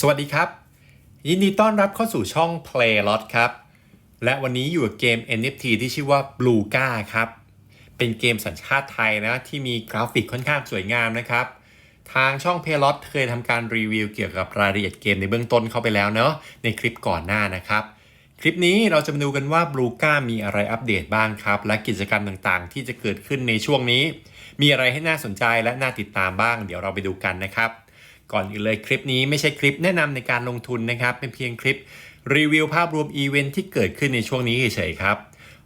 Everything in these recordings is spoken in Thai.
สวัสดีครับ ยินดีต้อนรับเข้าสู่ช่อง Playlot ครับ และวันนี้อยู่กับเกม NFT ที่ชื่อว่า Blue g a ครับ เป็นเกมสัญชาติไทยนะที่มีกราฟิกค่อนข้างสวยงามนะครับ ทางช่อง Playlot เคยทำการรีวิวเกี่ยวกับรายละเอียดเกมในเบื้องต้นเข้าไปแล้วเนาะในคลิปก่อนหน้านะครับ คลิปนี้เราจะมาดูกันว่า Blue g a มีอะไรอัปเดตบ้างครับ และกิจกรรมต่างๆ ที่จะเกิดขึ้นในช่วงนี้ มีอะไรให้น่าสนใจและน่าติดตามบ้าง เดี๋ยวเราไปดูกันนะครับ ก่อนอื่นเลยคลิปนี้ไม่ใช่คลิปแนะนำในการลงทุนนะครับ เป็นเพียงคลิปรีวิวภาพรวมอีเวนท์ที่เกิดขึ้นในช่วงนี้เฉยๆครับ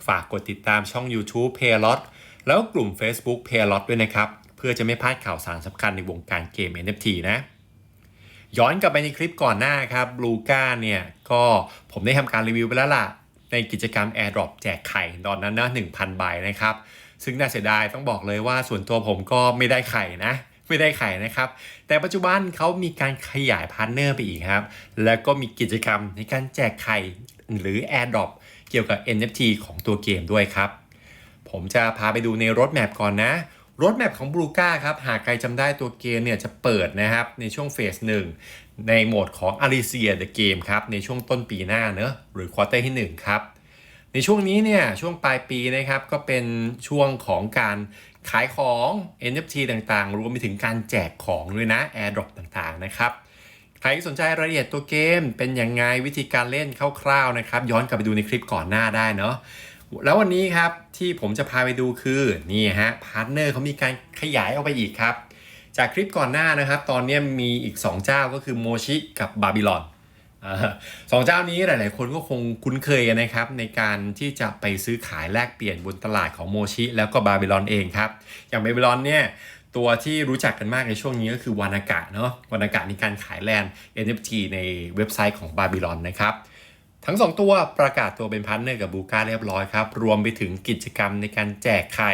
ฝากกดติดตามช่อง YouTube p a y l o t แล้วกลุ่ม Facebook p a y l o t ด้วยนะครับ เพื่อจะไม่พลาดข่าวสารสำคัญในวงการเกม NFT นะย้อนกลับไปในคลิปก่อนหน้าครับบลูก้าเนี่ยก็ผมได้ทำการรีวิวไปแล้วล่ะ ในกิจกรรม Airdrop แจกไข่ตอนนั้นนะ1,000 ใบนะครับ ซึ่งน่าเสียดายต้องบอกเลยว่าส่วนตัวผมก็ไม่ได้ไข่นะ ไม่ได้ไข่นะครับ แต่ปัจจุบันเขามีการขยายพาร์ทเนอร์ไปอีกครับ แล้วก็มีกิจกรรมในการแจกไข่หรือ Airdrop เกี่ยวกับ NFT ของตัวเกมด้วยครับ ผมจะพาไปดูในรถแมพก่อนนะรถแมพของบลูก้าครับ หากใครจำได้ตัวเกมเนี่ยจะเปิดนะครับ ในช่วงเฟสหนึ่งในโหมดของ Alicia the Game ครับ ในช่วงต้นปีหน้าเนอะหรือควอเตอร์ที่ 1 ครับ ในช่วงนี้เนี่ยช่วงปลายปีนะครับ ก็เป็นช่วงของการ ขายของ NFT ต่างๆ รวมไปถึงการแจกของด้วยนะ Airdrop ต่างๆ นะครับ ใครที่สนใจรายละเอียดตัวเกม เป็นยังไงวิธีการเล่นคร่าวๆนะครับ ย้อนกลับไปดูในคลิปก่อนหน้าได้เนาะแล้ววันนี้ครับที่ผมจะพาไปดูคือนี่ฮะพาร์ทเนอร์เขามีการขยายออกไปอีกครับ จากคลิปก่อนหน้านะครับ ตอนนี้มีอีก 2 เจ้าก็คือโมชิกับบาบิลอน สองเจ้านี้หลาย ๆ คนก็คงคุ้นเคยกันนะครับ ในการที่จะไปซื้อขายแลกเปลี่ยนบนตลาดของโมชิ แล้วก็บาบิลอนเองครับ อย่างบาบิลอนเนี่ยตัวที่รู้จักกันมากในช่วงนี้ก็คือวานากะเนาะวานากะมีการขายแลนด์ NFT ในเว็บไซต์ของบาบิลอนนะครับทั้ง 2 ตัวประกาศตัวเป็นพาร์ทเนอร์กับบูการเรียบร้อยครับ รวมไปถึงกิจกรรมในการแจกไข่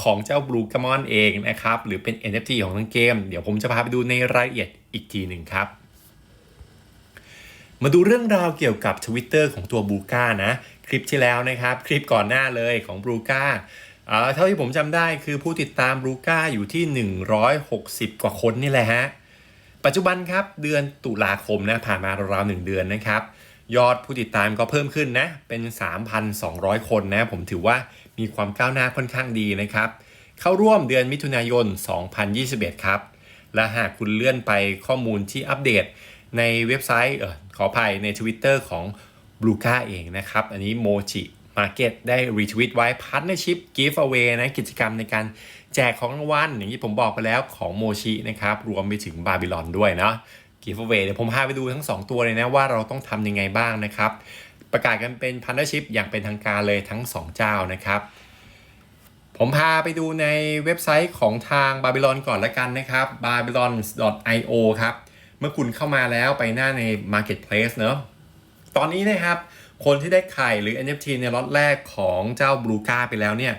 ของเจ้าบลูกามอนเองนะครับ หรือเป็น NFT ของทั้งเกม เดี๋ยวผมจะพาไปดูในรายละเอียดอีกทีหนึ่งครับ มาดูเรื่องราวเกี่ยวกับ Twitter ของตัวบูก้านะ คลิปที่แล้วนะครับ คลิปก่อนหน้าเลยของบูก้าเท่าที่ผมจำได้คือผู้ติดตามบูก้าอยู่ที่ 160 กว่าคนนี่แหละฮะ ปัจจุบันครับเดือนตุลาคมนะผ่านมาราวๆหนึ่งเดือนนะครับ ยอดผู้ติดตามก็เพิ่มขึ้นนะ เป็น 3,200 คนนะ ผมถือว่ามีความก้าวหน้าค่อนข้างดีนะครับ เข้าร่วมเดือนมิถุนายน 2021 ครับ และหากคุณเลื่อนไปข้อมูลที่อัปเดตในเว็บไซต์เออ ขออภัยใน Twitter ของ b l u ก้าเองนะครับ อันนี้โมจิมาร์เก็ตได้รีทวิตไว้ Partnership Giveaway นะกิจกรรมในการแจกของรางวัลอย่างที่ผมบอกไปแล้วของโมชินะครับ รวมไปถึงบาบิลอนด้วยเนาะ Giveaway เดี๋ยวผมพาไปดูทั้ง 2 ตัวเลยนะ ว่าเราต้องทำยังไงบ้างนะครับ ประกาศกันเป็น Partnership อย่างเป็นทางการเลยทั้ง 2 เจ้านะครับผมพาไปดูในเว็บไซต์ของทาง Babylon ก่อนละกันนะครับ babylon.io ครับ เมื่อคุณเข้ามาแล้วไปหน้าใน Marketplace เนอะตอนนี้นะครับ คนที่ได้ไข่หรือ NFT ในล็อตแรกของเจ้า Blue g a ไปแล้วเนี่ย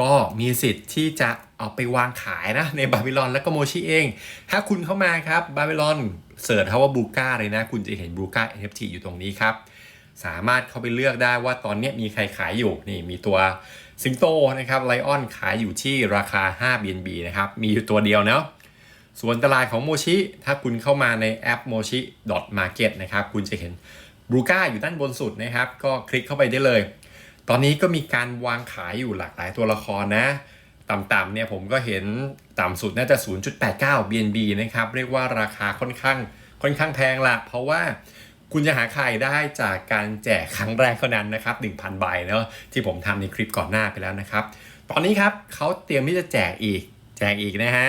ก็มีสิทธิ์ที่จะเอาไปวางขายนะในบาบิลอนและก็โมชิเอง ถ้าคุณเข้ามาครับบาบิลอนเสิร์ชคำว่าบูก้าเลยนะ คุณจะเห็นบูก้า NFT อยู่ตรงนี้ครับ สามารถเข้าไปเลือกได้ว่าตอนนี้มีใครขายอยู่นี่มีตัวสิงโตนะครับไลออนขายอยู่ที่ราคา 5 BNB นะครับ มีอยู่ตัวเดียวเนาะ ส่วนตลาดของโมชิ ถ้าคุณเข้ามาในแอป mochi market นะครับ คุณจะเห็นบูก้าอยู่ด้านบนสุดนะครับ ก็คลิกเข้าไปได้เลย ตอนนี้ก็มีการวางขายอยู่หลากหลายตัวละครนะ ต่ำๆเนี่ยผมก็เห็นต่ำสุดน่าจะ 0.89 BNB นะครับ เรียกว่าราคาค่อนข้างค่อนข้างแพงละ เพราะว่าคุณจะหาไข่ได้จากการแจกครั้งแรกเท่านั้นนะครับ 1,000 ใบเนาะที่ผมทำในคลิปก่อนหน้าไปแล้วนะครับ ตอนนี้ครับเขาเตรียมที่จะแจกอีก แจกอีกนะฮะ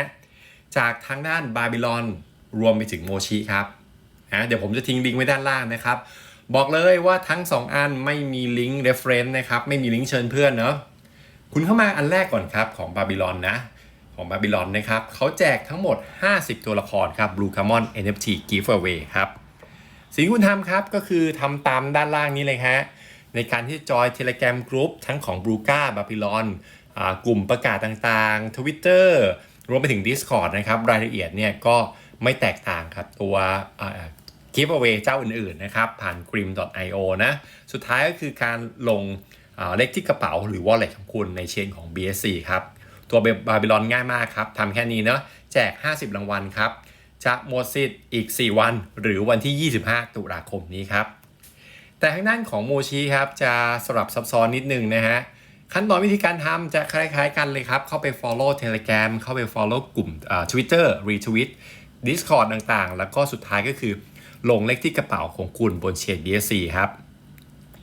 จากทางด้านบาบิลอนรวมไปถึงโมชิครับนะเดี๋ยวผมจะทิ้งลิงก์ไว้ด้านล่างนะครับ บอกเลยว่าทั้ง 2 อันไม่มีลิงก์ reference นะครับ ไม่มีลิงก์เชิญเพื่อนเนาะคุณเข้ามาอันแรกก่อนครับของบาบิลอนนะ ของบาบิลอนนะครับเขาแจกทั้งหมด 50 ตัวละครครับ Blue Camon NFT Giveaway ครับสิ่งที่คุณทำครับก็คือทำตามด้านล่างนี้เลยฮะในการที่จอย Telegram Group ทั้งของ b r u g a Babylon กลุ่มประกาศต่างๆ Twitter รวมไปถึง Discord นะครับ รายละเอียดเนี่ยก็ไม่แตกต่างครับตัว giveaway เจ้าอื่นๆนะครับ ผ่าน grim.io นะ สุดท้ายก็คือการลงเลขที่กระเป๋าหรือ wallet ของคุณในเชนของ BSC ครับ ตัวบาบิลอนง่ายมากครับทำแค่นี้เนาะแจก 50 รางวัลครับ จะหมดสิทธิ์อีก 4 วัน หรือวันที่ 25 ตุลาคมนี้ครับ แต่ทางด้านของโมชิครับ จะสลับซับซ้อนนิดนึงนะฮะ ขั้นตอนวิธีการทำจะคล้าย ๆ กันเลยครับ เข้าไป follow Telegram เข้าไป follow กลุ่ม Twitter retweet Discord ต่างๆ แล้วก็สุดท้ายก็คือ ลงเลขที่กระเป๋าของคุณบนเชน BSC ครับ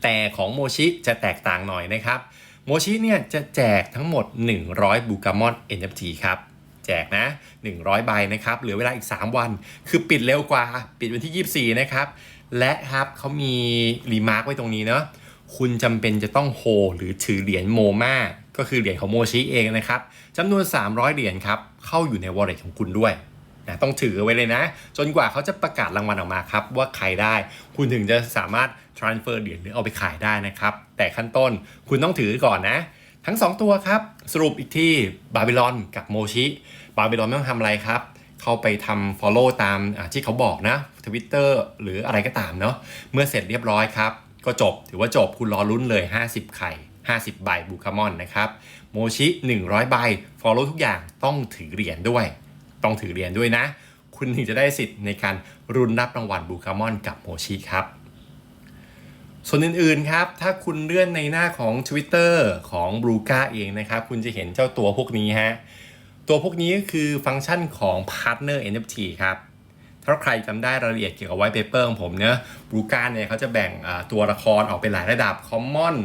แต่ของโมชิจะแตกต่างหน่อยนะครับ โมชิเนี่ยจะแจกทั้งหมด 100 บูกามอน NFT ครับแจกนะ 100 ใบนะครับ เหลือเวลาอีก 3 วัน คือปิดเร็วกว่า ปิดวันที่ 24 นะครับ และครับเขามีรีมาร์กไว้ตรงนี้เนาะ คุณจำเป็นจะต้องโฮหรือถือเหรียญโมมาก็คือเหรียญของโมชิเองนะครับจำนวน 300 เหรียญครับเข้าอยู่ใน wallet ของคุณด้วยนะต้องถือไว้เลยนะ จนกว่าเขาจะประกาศรางวัลออกมาครับ ว่าใครได้ คุณถึงจะสามารถ transfer เหรียญหรือเอาไปขายได้นะครับ แต่ขั้นต้นคุณต้องถือก่อนนะ ทั้ง 2 ตัวครับ สรุปอีกที่บาบิลอนกับโมชิบาบิลอนไม่ต้องทำอะไรครับ เข้าไปทำ follow ตามที่เขาบอกนะ Twitter หรืออะไรก็ตามเนาะเมื่อเสร็จเรียบร้อยครับ ก็จบ ถือว่าจบคุณรอลุ้นเลย 50 ไข่ 50 ใบบูคามอนนะครับโมชิ 100 ใบ follow ทุกอย่างต้องถือเหรียญด้วย ต้องถือเหรียญด้วยนะ คุณถึงจะได้สิทธิ์ในการรุนรับรางวัลบูคามอนกับโมชิครับส่วนอื่นๆครับ ถ้าคุณเลื่อนในหน้าของ Twitter ของบ u ู a าเองนะครับ คุณจะเห็นเจ้าตัวพวกนี้ฮะ ตัวพวกนี้ก็คือฟังก์ชันของ Partner NFT ครับ ถ้าใครจำได้รายละเอียดเกี่ยวกับไวท์เปเปอร์ของผมเนอะบรูการเนี่ยเขาจะแบ่งตัวละครออกเป็นหลายระดับ Common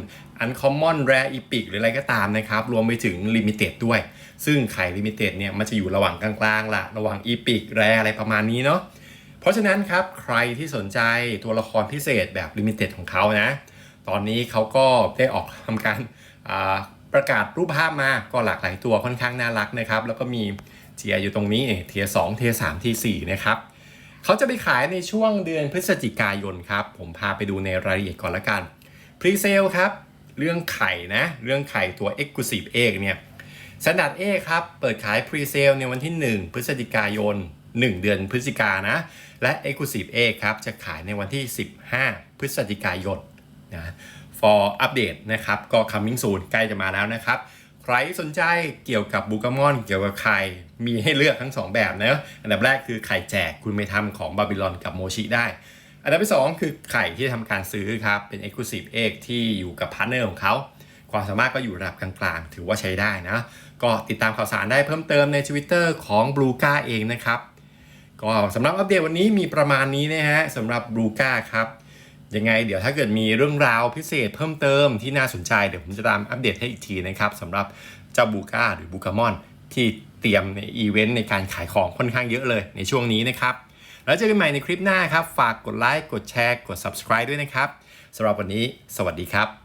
Uncommon Rare Epic หรืออะไรก็ตามนะครับ รวมไปถึง Limited ด้วย ซึ่งไข่ Limited เนี่ยมันจะอยู่ระหว่างกลางๆละระหว่าง Epic Rare อะไรประมาณนี้เนาะเพราะฉะนั้นครับใครที่สนใจตัวละครพิเศษแบบ Limited ของเขานะ ตอนนี้เขาก็ได้ออกทำการประกาศรูปภาพมาก็หลากหลายตัวค่อนข้างน่ารักนะครับ แล้วก็มีเทียอยู่ตรงนี้เทียสองเทียสามเทียสี่นะครับ เขาจะไปขายในช่วงเดือนพฤศจิกายนครับ ผมพาไปดูในรายละเอียดก่อนละกันพรีเซลครับ เรื่องไข่นะ เรื่องไข่ตัว Exclusive Egg เนี่ย Standard A ครับ เปิดขายพรีเซลในวันที่ 1 พฤศจิกายน 1 เดือนพฤศจิกานนะ และ Exclusive A ครับ จะขายในวันที่ 15 พฤศจิกายนนะ for update นะครับ ก็ coming soon ใกล้จะมาแล้วนะครับ ใครสนใจเกี่ยวกับบูกามอนเกี่ยวกับไข่มีให้เลือกทั้ง 2 แบบนะอันดับแรกคือไข่แจกคุณไปทำของบาบิลอนกับโมชิได้ อันดับที่ 2 คือไข่ที่ทำการซื้อครับ เป็น Exclusive Egg ที่อยู่กับพาร์เนอร์ของเขา ความสามารถก็อยู่ระดับกลางๆ ถือว่าใช้ได้นะ ก็ติดตามข่าวสารได้เพิ่มเติมใน Twitter ของ b l u e g a เองนะครับก็สำหรับอัปเดตวันนี้มีประมาณนี้นะฮะสำหรับ b l u e g a ครับ ยังไงเดี๋ยวถ้าเกิดมีเรื่องราวพิเศษเพิ่มเติมที่น่าสนใจเดี๋ยวผมจะตามอัปเดตให้อีกทีนะครับสำหรับเจ้าบูกาหรือบูกามอนที่เตรียมในอีเวนต์ในการขายของค่อนข้างเยอะเลยในช่วงนี้นะครับ แล้วเจอกันใหม่ในคลิปหน้าครับ ฝากกดไลค์กดแชร์ กด subscribe ด้วยนะครับสำหรับวันนี้ สวัสดีครับ